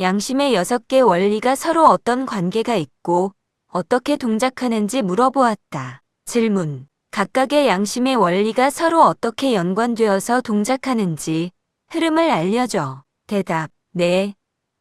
양심의 6개 원리가 서로 어떤 관계가 있고 어떻게 동작하는지 물어보았다. 질문. 각각의 양심의 원리가 서로 어떻게 연관되어서 동작하는지 흐름을 알려줘. 대답. 네.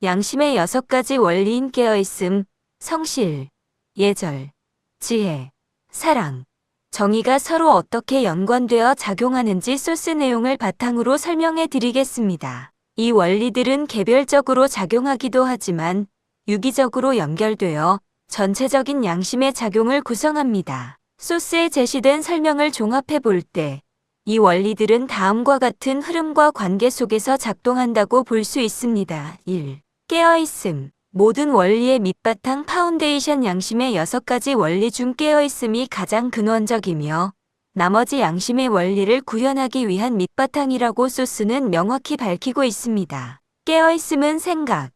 양심의 여섯 가지 원리인 깨어있음, 성실, 예절, 지혜, 사랑, 정의가 서로 어떻게 연관되어 작용하는지 소스 내용을 바탕으로 설명해 드리겠습니다. 이 원리들은 개별적으로 작용하기도 하지만 유기적으로 연결되어 전체적인 양심의 작용을 구성합니다. 소스에 제시된 설명을 종합해 볼 때 이 원리들은 다음과 같은 흐름과 관계 속에서 작동한다고 볼 수 있습니다. 1. 깨어있음. 모든 원리의 밑바탕 파운데이션 양심의 여섯 가지 원리 중 깨어있음이 가장 근원적이며 나머지 양심의 원리를 구현하기 위한 밑바탕이라고 소스는 명확히 밝히고 있습니다. 깨어있음은 생각,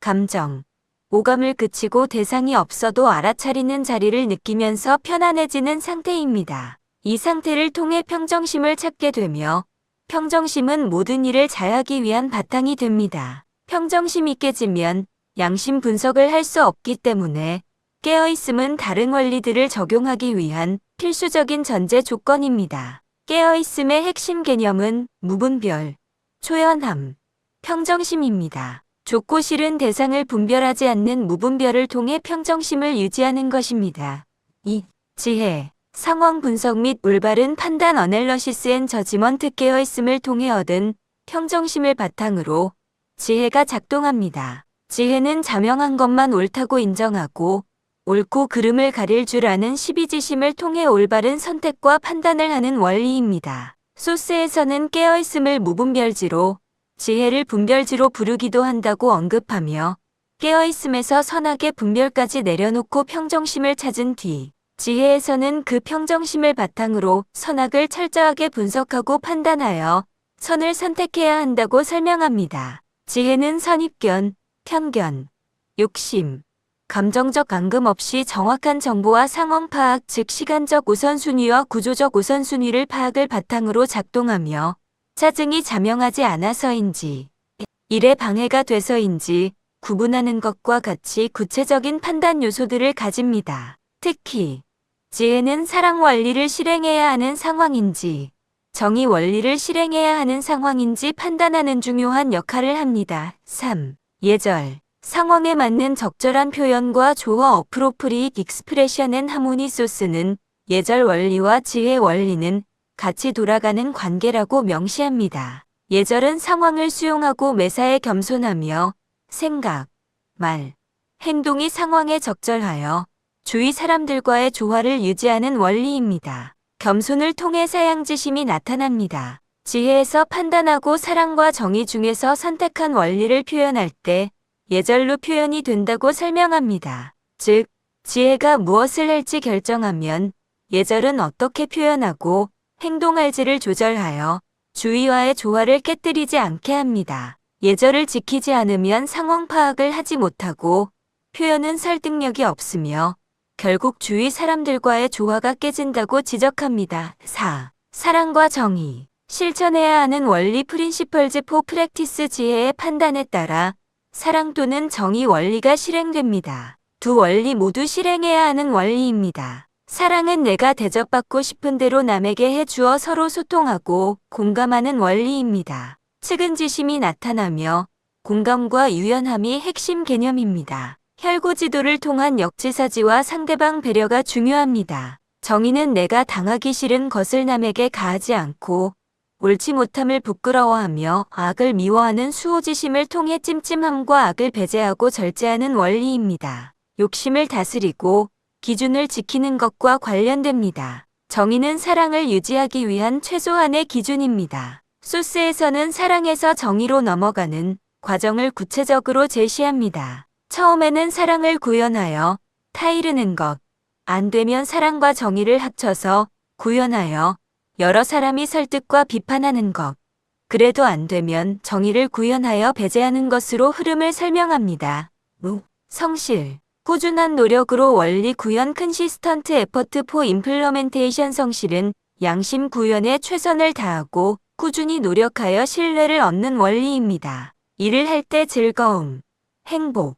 감정, 오감을 그치고 대상이 없어도 알아차리는 자리를 느끼면서 편안해지는 상태입니다. 이 상태를 통해 평정심을 찾게 되며 평정심은 모든 일을 잘하기 위한 바탕이 됩니다. 평정심이 깨지면 양심 분석을 할 수 없기 때문에 깨어있음은 다른 원리들을 적용하기 위한 필수적인 전제 조건입니다. 깨어있음의 핵심 개념은 무분별, 초연함, 평정심입니다. 좋고 싫은 대상을 분별하지 않는 무분별을 통해 평정심을 유지하는 것입니다. 2. 지혜, 상황 분석 및 올바른 판단 어넬러시스 앤 저지먼트 깨어있음을 통해 얻은 평정심을 바탕으로 지혜가 작동합니다. 지혜는 자명한 것만 옳다고 인정하고 옳고 그름을 가릴 줄 아는 12지심을 통해 올바른 선택과 판단을 하는 원리입니다. 소스에서는 깨어있음을 무분별지로 지혜를 분별지로 부르기도 한다고 언급하며 깨어있음에서 선악의 분별까지 내려놓고 평정심을 찾은 뒤 지혜에서는 그 평정심을 바탕으로 선악을 철저하게 분석하고 판단하여 선을 선택해야 한다고 설명합니다. 지혜는 선입견, 편견, 욕심, 감정적 앙금 없이 정확한 정보와 상황 파악 즉 시간적 우선순위와 구조적 우선순위를 파악을 바탕으로 작동하며 짜증이 자명하지 않아서인지 일에 방해가 돼서인지 구분하는 것과 같이 구체적인 판단 요소들을 가집니다. 특히 지혜는 사랑 원리를 실행해야 하는 상황인지 정의 원리를 실행해야 하는 상황인지 판단하는 중요한 역할을 합니다. 3. 예절 상황에 맞는 적절한 표현과 조어 어프로프리익 익스프레션 앤 하모니 소스는 예절 원리와 지혜 원리는 같이 돌아가는 관계라고 명시합니다. 예절은 상황을 수용하고 매사에 겸손하며 생각, 말, 행동이 상황에 적절하여 주위 사람들과의 조화를 유지하는 원리입니다. 겸손을 통해 사양지심이 나타납니다. 지혜에서 판단하고 사랑과 정의 중에서 선택한 원리를 표현할 때 예절로 표현이 된다고 설명합니다. 즉, 지혜가 무엇을 할지 결정하면 예절은 어떻게 표현하고 행동할지를 조절하여 주위와의 조화를 깨뜨리지 않게 합니다. 예절을 지키지 않으면 상황 파악을 하지 못하고 표현은 설득력이 없으며 결국 주위 사람들과의 조화가 깨진다고 지적합니다. 4. 사랑과 정의 실천해야 하는 원리 프린시펄즈 포 프랙티스 지혜의 판단에 따라 사랑 또는 정의 원리가 실행됩니다. 두 원리 모두 실행해야 하는 원리입니다. 사랑은 내가 대접받고 싶은 대로 남에게 해주어 서로 소통하고 공감하는 원리입니다. 측은지심이 나타나며 공감과 유연함이 핵심 개념입니다. 혈고지도를 통한 역지사지와 상대방 배려가 중요합니다. 정의는 내가 당하기 싫은 것을 남에게 가하지 않고 옳지 못함을 부끄러워하며 악을 미워하는 수호지심을 통해 찜찜함과 악을 배제하고 절제하는 원리입니다. 욕심을 다스리고 기준을 지키는 것과 관련됩니다. 정의는 사랑을 유지하기 위한 최소한의 기준입니다. 소스에서는 사랑에서 정의로 넘어가는 과정을 구체적으로 제시합니다. 처음에는 사랑을 구현하여 타이르는 것, 안 되면 사랑과 정의를 합쳐서 구현하여 여러 사람이 설득과 비판하는 것, 그래도 안 되면 정의를 구현하여 배제하는 것으로 흐름을 설명합니다. 무, 성실, 꾸준한 노력으로 원리 구현 컨시스턴트 에퍼트 포 임플러멘테이션 성실은 양심 구현에 최선을 다하고 꾸준히 노력하여 신뢰를 얻는 원리입니다. 일을 할 때 즐거움, 행복,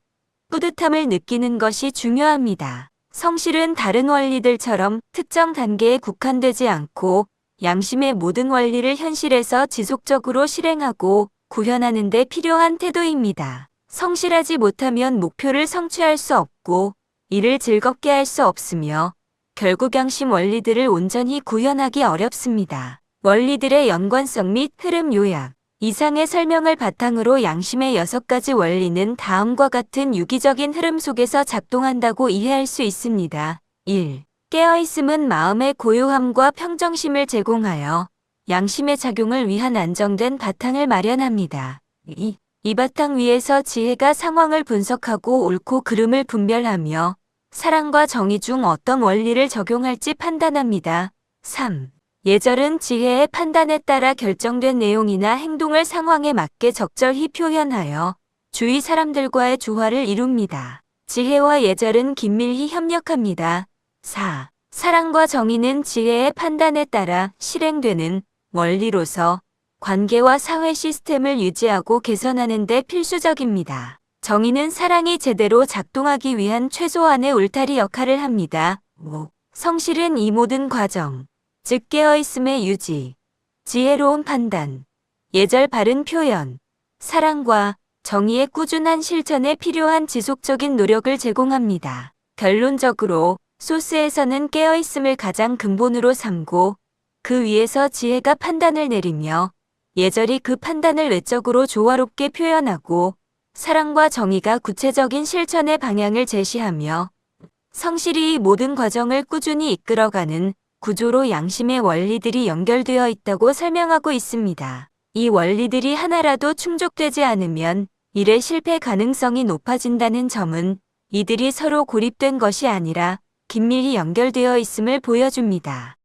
뿌듯함을 느끼는 것이 중요합니다. 성실은 다른 원리들처럼 특정 단계에 국한되지 않고 양심의 모든 원리를 현실에서 지속적으로 실행하고 구현하는 데 필요한 태도입니다. 성실하지 못하면 목표를 성취할 수 없고 일을 즐겁게 할 수 없으며 결국 양심 원리들을 온전히 구현하기 어렵습니다. 원리들의 연관성 및 흐름 요약 이상의 설명을 바탕으로 양심의 여섯 가지 원리는 다음과 같은 유기적인 흐름 속에서 작동한다고 이해할 수 있습니다. 1. 깨어있음은 마음의 고요함과 평정심을 제공하여 양심의 작용을 위한 안정된 바탕을 마련합니다. 2. 이 바탕 위에서 지혜가 상황을 분석하고 옳고 그름을 분별하며 사랑과 정의 중 어떤 원리를 적용할지 판단합니다. 3. 예절은 지혜의 판단에 따라 결정된 내용이나 행동을 상황에 맞게 적절히 표현하여 주위 사람들과의 조화를 이룹니다. 지혜와 예절은 긴밀히 협력합니다. 4. 사랑과 정의는 지혜의 판단에 따라 실행되는 원리로서 관계와 사회 시스템을 유지하고 개선하는 데 필수적입니다. 정의는 사랑이 제대로 작동하기 위한 최소한의 울타리 역할을 합니다. 5. 성실은 이 모든 과정, 즉 깨어있음의 유지, 지혜로운 판단, 예절 바른 표현, 사랑과 정의의 꾸준한 실천에 필요한 지속적인 노력을 제공합니다. 결론적으로 소스에서는 깨어있음을 가장 근본으로 삼고 그 위에서 지혜가 판단을 내리며 예절이 그 판단을 외적으로 조화롭게 표현하고 사랑과 정의가 구체적인 실천의 방향을 제시하며 성실히 이 모든 과정을 꾸준히 이끌어가는 구조로 양심의 원리들이 연결되어 있다고 설명하고 있습니다. 이 원리들이 하나라도 충족되지 않으면 일의 실패 가능성이 높아진다는 점은 이들이 서로 고립된 것이 아니라 긴밀히 연결되어 있음을 보여줍니다.